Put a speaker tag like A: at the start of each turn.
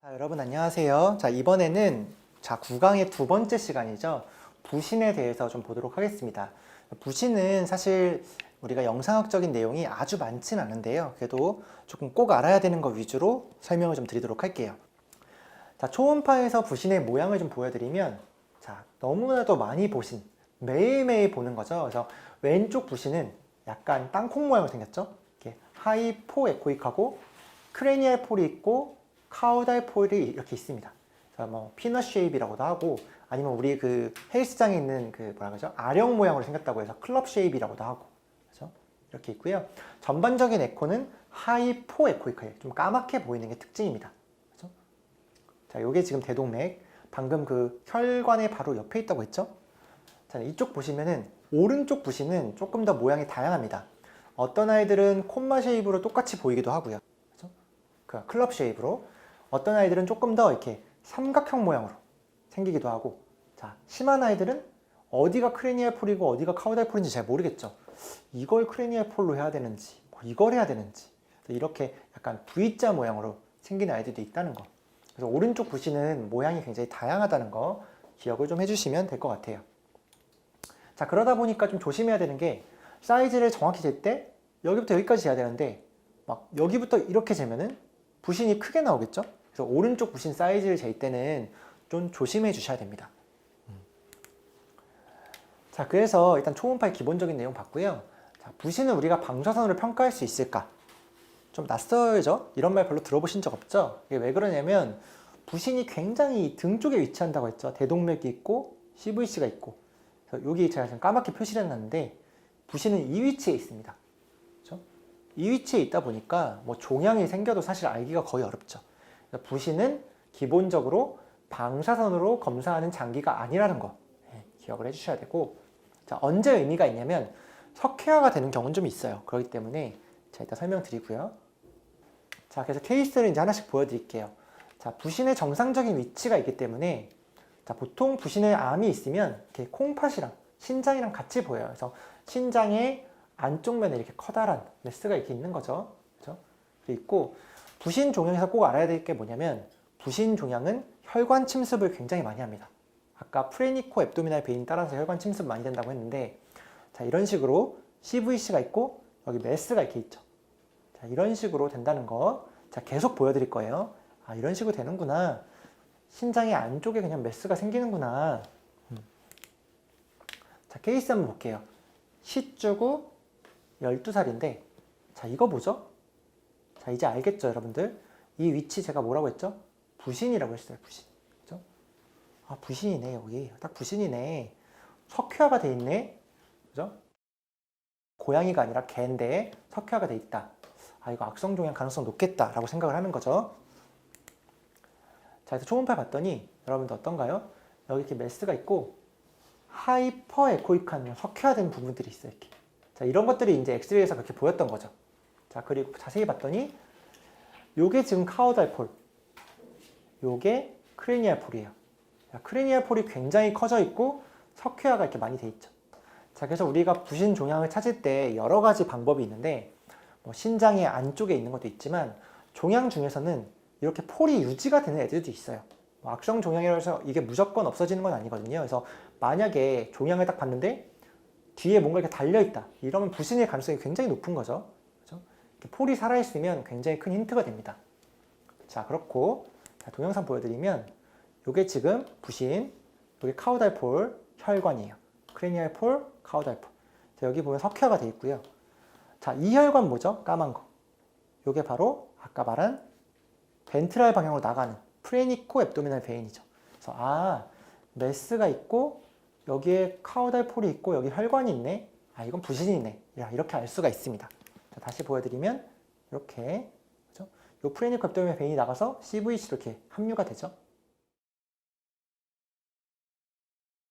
A: 자, 여러분 안녕하세요. 자, 이번에는 자, 구강의 두 번째 시간이죠. 부신에 대해서 좀 보도록 하겠습니다. 부신은 사실 우리가 영상학적인 내용이 아주 많진 않은데요. 그래도 조금 꼭 알아야 되는 것 위주로 설명을 좀 드리도록 할게요. 자, 초음파에서 부신의 모양을 좀 보여드리면 자, 너무나도 많이 보신 매일매일 보는 거죠. 그래서 왼쪽 부신은 약간 땅콩 모양으로 생겼죠. 이렇게 하이포 에코익하고 크레니얼 폴이 있고 카우달 폴이 이렇게 있습니다. 뭐 피넛 쉐입이라고도 하고 아니면 우리 그 헬스장에 있는 그 뭐라 그러죠? 아령 모양으로 생겼다고 해서 클럽 쉐입이라고도 하고 그렇죠? 이렇게 있고요. 전반적인 에코는 하이포 에코이크예요. 좀 까맣게 보이는 게 특징입니다. 그렇죠? 자, 요게 지금 대동맥 방금 그 혈관의 바로 옆에 있다고 했죠? 자, 이쪽 보시면은 오른쪽 부신은 조금 더 모양이 다양합니다. 어떤 아이들은 콤마 쉐입으로 똑같이 보이기도 하고요. 그렇죠? 그 클럽 쉐입으로 어떤 아이들은 조금 더 이렇게 삼각형 모양으로 생기기도 하고 자 심한 아이들은 어디가 크레니얼 폴이고 어디가 카우달 폴인지 잘 모르겠죠. 이걸 크레니얼 폴로 해야 되는지 뭐 이걸 해야 되는지 이렇게 약간 V자 모양으로 생긴 아이들도 있다는 거. 그래서 오른쪽 부신은 모양이 굉장히 다양하다는 거 기억을 좀 해주시면 될 것 같아요. 자 그러다 보니까 좀 조심해야 되는 게 사이즈를 정확히 잴 때 여기부터 여기까지 재야 되는데 막 여기부터 이렇게 재면은 부신이 크게 나오겠죠? 그래서 오른쪽 부신 사이즈를 잴 때는 좀 조심해 주셔야 됩니다. 음. 자, 그래서 일단 초음파의 기본적인 내용 봤고요. 자, 부신은 우리가 방사선으로 평가할 수 있을까? 좀 낯설죠? 이런 말 별로 들어보신 적 없죠? 이게 왜 그러냐면 부신이 굉장히 등 쪽에 위치한다고 했죠. 대동맥이 있고 CVC가 있고. 여기 제가 지금 까맣게 표시를 해놨는데 부신은 이 위치에 있습니다. 그렇죠? 이 위치에 있다 보니까 뭐 종양이 생겨도 사실 알기가 거의 어렵죠. 그래서 부신은 기본적으로 방사선으로 검사하는 장기가 아니라는 거 예, 기억을 해주셔야 되고 자 언제 의미가 있냐면 석회화가 되는 경우는 좀 있어요. 그렇기 때문에 제가 이따 설명드리고요. 자 그래서 케이스를 이제 하나씩 보여드릴게요. 자 부신의 정상적인 위치가 있기 때문에 자 보통 부신의 암이 있으면 이렇게 콩팥이랑 신장이랑 같이 보여요. 그래서 신장의 안쪽 면에 이렇게 커다란 메스가 이렇게 있는 거죠. 그렇죠? 있고 부신 종양에서 꼭 알아야 될 게 뭐냐면 부신 종양은 혈관 침습을 굉장히 많이 합니다. 아까 프레니코 앱도미날 베인 따라서 혈관 침습 많이 된다고 했는데 자 이런 식으로 CVC가 있고 여기 메스가 이렇게 있죠. 자 이런 식으로 된다는 거. 자 계속 보여드릴 거예요. 아 이런 식으로 되는구나. 신장의 안쪽에 그냥 메스가 생기는구나. 음. 자 케이스 한번 볼게요. 시주구 12살인데 자 이거 뭐죠? 자 이제 알겠죠 여러분들? 이 위치 제가 뭐라고 했죠? 부신이라고 했어요 부신 그죠? 아 부신이네 여기 딱 부신이네 석회화가 돼 있네 그죠? 고양이가 아니라 개인데 석회화가 돼 있다 아 이거 악성 종양 가능성 높겠다 라고 생각을 하는 거죠 자 그래서 초음파 봤더니 여러분들 어떤가요? 여기 이렇게 메스가 있고 하이퍼 에코익한 석회화된 부분들이 있어요 이렇게 자 이런 것들이 이제 엑스레이에서 그렇게 보였던 거죠 자 그리고 자세히 봤더니 요게 지금 카우달 폴 요게 크레니얼 폴이에요. 자, 크레니얼 폴이 굉장히 커져 있고 석회화가 이렇게 많이 돼 있죠. 자 그래서 우리가 부신 종양을 찾을 때 여러 가지 방법이 있는데 뭐 신장의 안쪽에 있는 것도 있지만 종양 중에서는 이렇게 폴이 유지가 되는 애들도 있어요. 뭐 악성 종양이라고 해서 이게 무조건 없어지는 건 아니거든요. 그래서 만약에 종양을 딱 봤는데 뒤에 뭔가 이렇게 달려 있다. 이러면 부신일 가능성이 굉장히 높은 거죠 폴이 살아있으면 굉장히 큰 힌트가 됩니다. 자 그렇고 자, 동영상 보여드리면 이게 지금 부신 이게 카우달 폴 혈관이에요. 크레니얼 폴 카우달 폴. 자, 여기 보면 석회화가 되어 있고요. 자 이 혈관 뭐죠? 까만 거. 이게 바로 아까 말한 벤트랄 방향으로 나가는 프레니코 앱도미널 베인이죠. 그래서 아 메스가 있고 여기에 카우달 폴이 있고 여기 혈관이 있네. 아 이건 부신이네. 야, 이렇게 알 수가 있습니다. 자, 다시 보여드리면 이렇게 그죠? 요 프레니코 앱도미널 베인이 나가서 CVC로 이렇게 합류가 되죠.